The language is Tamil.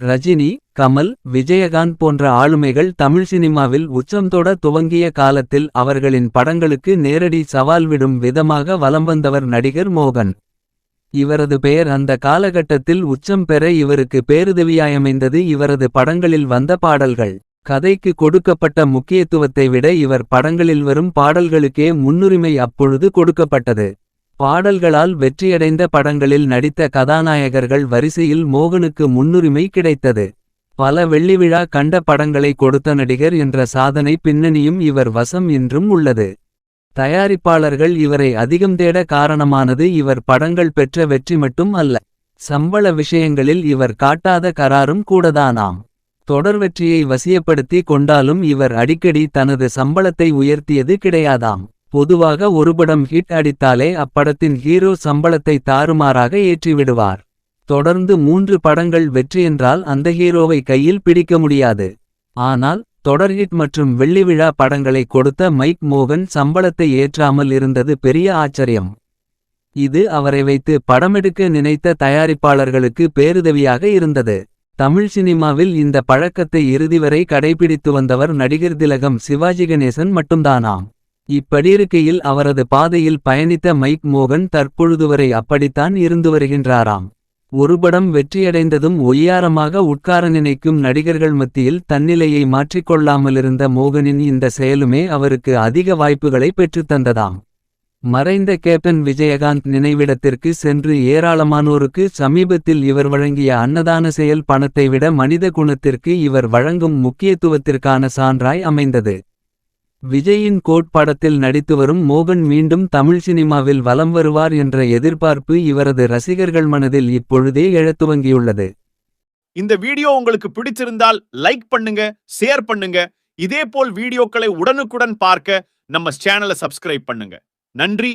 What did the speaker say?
ரஜினி கமல் விஜயகாந்த் போன்ற ஆளுமைகள் தமிழ் சினிமாவில் உச்சந்தொட துவங்கிய காலத்தில் அவர்களின் படங்களுக்கு நேரடி சவால் விடும் விதமாக வலம் வந்தவர் நடிகர் மோகன். இவரது பெயர் அந்த காலகட்டத்தில் உச்சம் பெற இவருக்கு பேருதவியாயமைந்தது இவரது படங்களில் வந்த பாடல்கள். கதைக்கு கொடுக்கப்பட்ட முக்கியத்துவத்தை விட இவர் படங்களில் வரும் பாடல்களுக்கே முன்னுரிமை அப்பொழுது கொடுக்கப்பட்டது. பாடல்களால் வெற்றியடைந்த படங்களில் நடித்த கதாநாயகர்கள் வரிசையில் மோகனுக்கு முன்னுரிமை கிடைத்தது. பல வெள்ளிவிழா கண்ட படங்களை கொடுத்த நடிகர் என்ற சாதனை பின்னணியும் இவர் வசம் இன்றும் உள்ளது. தயாரிப்பாளர்கள் இவரை அதிகம் தேட காரணமானது இவர் படங்கள் பெற்ற வெற்றி மட்டும் அல்ல. சம்பள விஷயங்களில் இவர் காட்டாத கராரும் கூடதானாம். தொடர் வெற்றியை வசியப்படுத்தி கொண்டாலும் இவர் அடிக்கடி தனது சம்பளத்தை உயர்த்தியது கிடையாதாம். பொதுவாக ஒரு படம் ஹிட் அடித்தாலே அப்படத்தின் ஹீரோ சம்பளத்தை தாறுமாறாக ஏற்றிவிடுவார். தொடர்ந்து மூன்று படங்கள் வெற்றியென்றால் அந்த ஹீரோவை கையில் பிடிக்க முடியாது. ஆனால் தொடர் ஹிட் மற்றும் வெள்ளிவிழா படங்களை கொடுத்த மைக் மோகன் சம்பளத்தை ஏற்றாமல் இருந்தது பெரிய ஆச்சரியம். இது அவரை வைத்து படமெடுக்க நினைத்த தயாரிப்பாளர்களுக்கு பேருதவியாக இருந்தது. தமிழ் சினிமாவில் இந்த பழக்கத்தை இறுதி வரை கடைபிடித்து வந்தவர் நடிகர் திலகம் சிவாஜி கணேசன் மட்டும்தானாம். இப்படியிருக்கையில் அவரது பாதையில் பயணித்த மைக் மோகன் தற்பொழுது வரை அப்படித்தான் இருந்து வருகின்றாராம். ஒரு படம் வெற்றியடைந்ததும் ஒய்யாரமாக உட்கார நினைக்கும் நடிகர்கள் மத்தியில் தன்னிலையை மாற்றிக்கொள்ளாமலிருந்த மோகனின் இந்த செயலுமே அவருக்கு அதிக வாய்ப்புகளை பெற்றுத்தந்ததாம் மறைந்த கேப்டன் விஜயகாந்த் நினைவிடத்திற்கு சென்று ஏராளமானோருக்கு சமீபத்தில் இவர் வழங்கிய அன்னதான செயல் பணத்தை விட மனித குணத்திற்கு இவர் வழங்கும் முக்கியத்துவத்திற்கான சான்றாய் அமைந்தது. விஜயின் கோட்பாடத்தில் நடித்து வரும் மோகன் மீண்டும் தமிழ் சினிமாவில் வலம் வருவார் என்ற எதிர்பார்ப்பு இவரது ரசிகர்கள் மனதில் இப்பொழுதே எழத் துவங்கியுள்ளது. இந்த வீடியோ உங்களுக்கு பிடிச்சிருந்தால் லைக் பண்ணுங்க ஷேர் பண்ணுங்க. இதே போல் வீடியோக்களை உடனுக்குடன் பார்க்க நம்ம சேனலை சப்ஸ்கிரைப் பண்ணுங்க. நன்றி